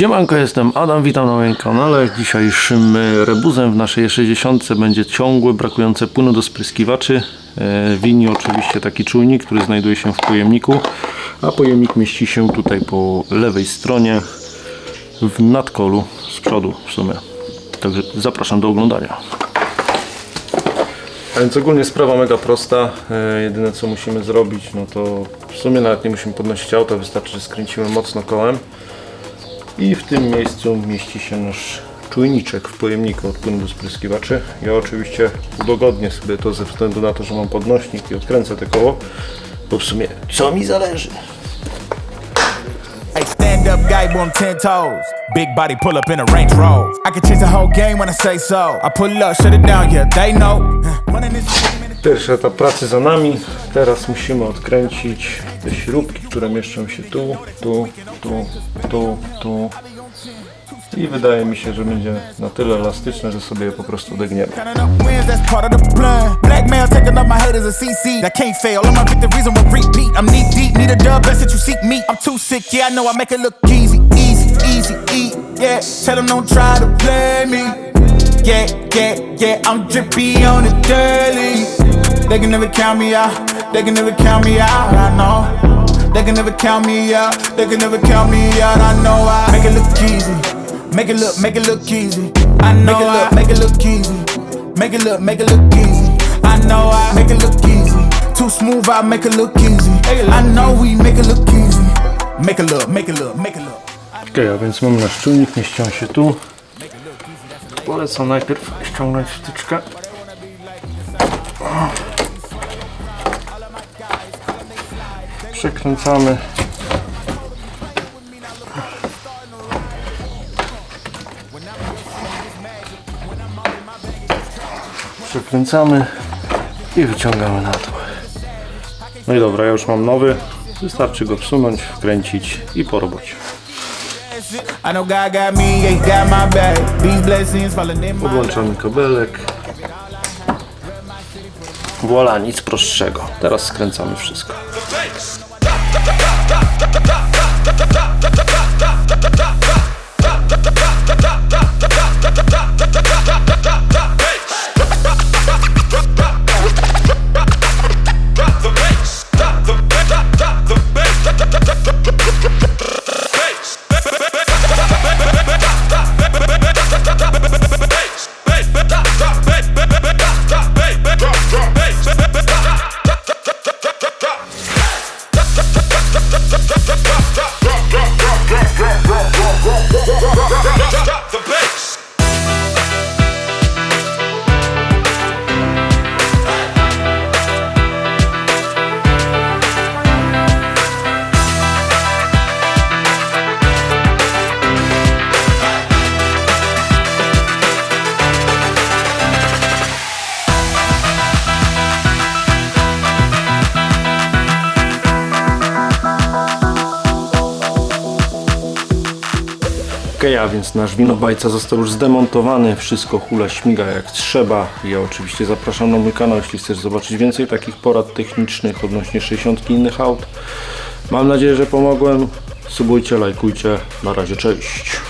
Siemanko, jestem Adam, witam na moim kanale. Dzisiejszym e, rebuzem w naszej 60 będzie ciągłe, brakujące płynu do spryskiwaczy. E, Wini oczywiście taki czujnik, który znajduje się w pojemniku, a pojemnik mieści się tutaj po lewej stronie w nadkolu z przodu w sumie. Także zapraszam do oglądania. A więc ogólnie sprawa mega prosta. E, jedyne co musimy zrobić, no to w sumie nawet nie musimy podnosić auta, wystarczy, że skręcimy mocno kołem. I w tym miejscu mieści się nasz czujniczek w pojemniku od płynu do spryskiwaczy. Ja oczywiście udogodnię sobie to ze względu na to, że mam podnośnik i odkręcę te koło, bo w sumie co mi zależy. Hey, stand up guy, I'm ten toes. Big body pull up in a Range Rover. I can change the whole game when I say so. I pull up, shut it down, yeah, they know. Running this Pierwszy etap pracy za nami. Teraz musimy odkręcić te śrubki, które mieszczą się tu, tu, tu, tu, tu. I wydaje mi się, że będzie na tyle elastyczne, że sobie je po prostu odegniemy. Counting up wins, that's part of the plan. Blackmail taking up my haters a CC. That can't fail. All my victories on repeat. I'm knee deep, need a dub, best that you seek me. I'm too sick, yeah, I know I make it look easy, easy, easy, eat. Yeah, tell them don't try to play me. Yeah, yeah, yeah, I'm drippy on the daily. They can never count me out. They can never count me out. I know. They can never count me out. They can never count me out. I know I make it look easy. Make it look, make it look easy. I know make it look, make it look easy. Make it look, make it look easy. I know I make it look easy. Too smooth, I make it look easy. I know we make it look easy. Make it look, make it look, make it look. Ok, a więc mam nasz czujnik, mieści on się tu. Polecam najpierw ściągnąć wtyczkę. Przekręcamy. Przekręcamy i wyciągamy na dół. No i dobra, ja już mam nowy. Wystarczy go wsunąć, wkręcić i po. Podłączamy kabelek. Voila, nic prostszego. Teraz skręcamy wszystko. Ok, a więc nasz winobajca został już zdemontowany, wszystko hula śmiga jak trzeba. Ja oczywiście zapraszam na mój kanał, jeśli chcesz zobaczyć więcej takich porad technicznych odnośnie 60 i innych aut. Mam nadzieję, że pomogłem. Subujcie, lajkujcie. Na razie, cześć.